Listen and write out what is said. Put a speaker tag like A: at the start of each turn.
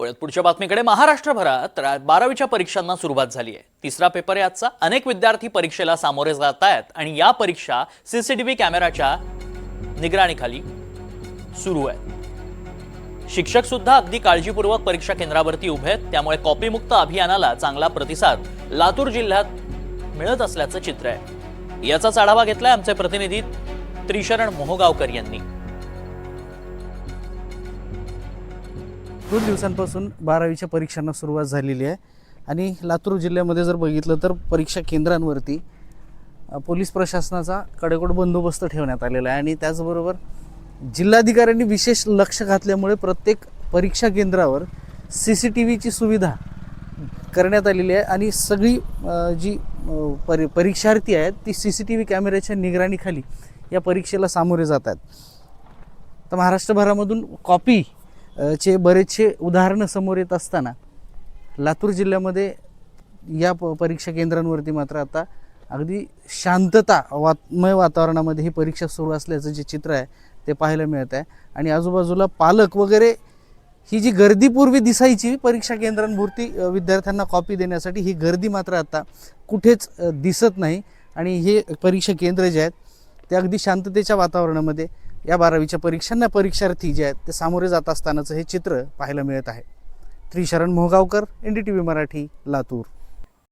A: वळत पुढच्या बातमीकडे. महाराष्ट्रभरात बारावीच्या परीक्षांना सुरुवात झाली आहे. तिसरा पेपर आहे आजचा. अनेक विद्यार्थी परीक्षेला सामोरे जात आहेत आणि या परीक्षा सीसीटीव्ही कॅमेराच्या निगराणीखाली सुरू आहेत. शिक्षक सुद्धा अगदी काळजीपूर्वक परीक्षा केंद्रावरती उभे आहेत. त्यामुळे कॉपीमुक्त अभियानाला चांगला प्रतिसाद लातूर जिल्ह्यात मिळत असल्याचं चित्र आहे. याचाच आढावा घेतलाय आमचे प्रतिनिधी त्रिशरण मोहगावकर यांनी.
B: दोन दिवसांपासून बारावीच्या परीक्षांना सुरुवात झालेली आहे. आणि लातूर जिल्ह्यामध्ये जर बघितलं तर परीक्षा केंद्रांवरती पोलीस प्रशासनाचा कडेकोट बंदोबस्त ठेवण्यात आलेला आहे. आणि त्याचबरोबर जिल्हाधिकाऱ्यांनी विशेष लक्ष घातल्यामुळे प्रत्येक परीक्षा केंद्रावर सी सी टी व्हीची सुविधा करण्यात आलेली आहे. आणि सगळी जी परी परीक्षार्थी आहेत ती सी सी टी व्ही कॅमेऱ्याच्या निगराणीखाली या परीक्षेला सामोरे जात आहेत. तर महाराष्ट्रभरामधून कॉपी चे बरेचसे उदाहरणं समोर येत असताना लातूर जिल्ह्यामध्ये या प परीक्षा केंद्रांवरती मात्र आता अगदी शांतता वात्मय वातावरणामध्ये ही परीक्षा सुरू असल्याचं जे चित्र आहे ते पाहायला मिळत आहे. आणि आजूबाजूला पालक वगैरे ही जी गर्दी पूर्वी दिसायची परीक्षा केंद्रांभोवती विद्यार्थ्यांना कॉपी देण्यासाठी ही गर्दी मात्र आता कुठेच दिसत नाही. आणि हे परीक्षा केंद्र जे आहेत ते अगदी शांततेच्या वातावरणामध्ये या बारावीच्या परीक्षांना परीक्षार्थी जे आहेत ते सामोरे जात असतानाचं हे चित्र पाहायला मिळत आहे. Trisharan Mohgaonkar N D T V Marathi Latur.